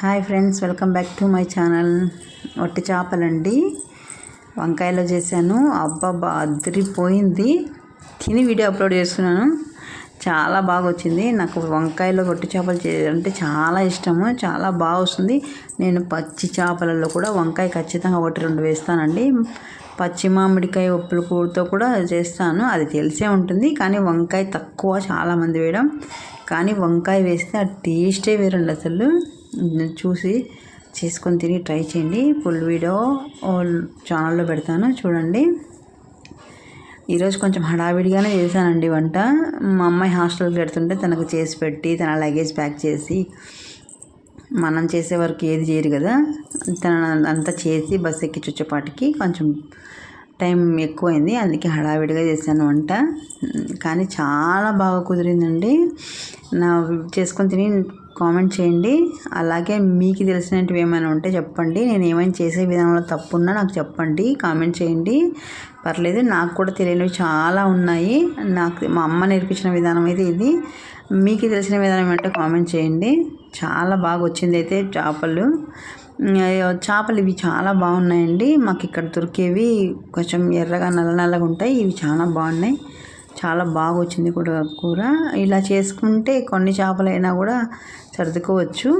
Hi friends welcome back to my channel. వట్టి చేపలండి. వంకాయలో చేశాను. అబ్బాబ్బా అదిరిపోయింది. తిని వీడియో అప్లోడ్ చేస్తున్నాను. చాలా బాగా వచ్చింది నాకు వంకాయలో వట్టి చేపలు చేయాలంటే అంటే చాలా ఇష్టము. చాలా బాగా వస్తుంది నేను పచ్చి చేపలలో కూడా వంకాయ ఖచ్చితంగా ఒకటి రెండు వేస్తానండి. పచ్చి మామిడికాయ ఉప్పుల కూరతో కూడా చేస్తాను. అది తెలిసే ఉంటుంది. కానీ వంకాయ తక్కువ చాలామంది వేయడం. కానీ వంకాయ వేస్తే ఆ టేస్టే వేరండి అసలు. చూసి చేసుకొని తిని ట్రై చేయండి. ఫుల్ వీడియో ఛానల్లో పెడతాను చూడండి. ఈరోజు కొంచెం హడావిడిగానే చేశానండి వంట. మా అమ్మాయి హాస్టల్కి పెడుతుంటే తనకు చేసి పెట్టి తన లగేజ్ ప్యాక్ చేసి మనం చేసే వరకు ఏది చేయరు కదా. తన అంతా చేసి బస్ ఎక్కించొచ్చేపాటికి కొంచెం టైం ఎక్కువైంది. అందుకే హడావిడిగా చేశాను వంట. కానీ చాలా బాగా కుదిరిందండి. నా చేసుకొని తిని కామెంట్ చేయండి. అలాగే మీకు తెలిసినవి ఏమైనా ఉంటే చెప్పండి. నేను ఏమైనా చేసే విధానంలో తప్పున్నా నాకు చెప్పండి. కామెంట్ చేయండి. పర్లేదు నాకు కూడా తెలియనివి చాలా ఉన్నాయి. నాకు మా అమ్మ నేర్పించిన విధానం అయితే ఇది. మీకు తెలిసిన విధానం అంటే కామెంట్ చేయండి. చాలా బాగా వచ్చింది అయితే చేపలు. చేపలు ఇవి చాలా బాగున్నాయండి. మాకు ఇక్కడ దొరికేవి కొంచెం ఎర్రగా నల్ల నల్లగా ఉంటాయి. ఇవి చాలా బాగున్నాయి. చాలా బాగా వచ్చింది కూడా కూర. ఇలా చేసుకుంటే కొన్ని చేపలైనా కూడా సర్దుకోవచ్చు.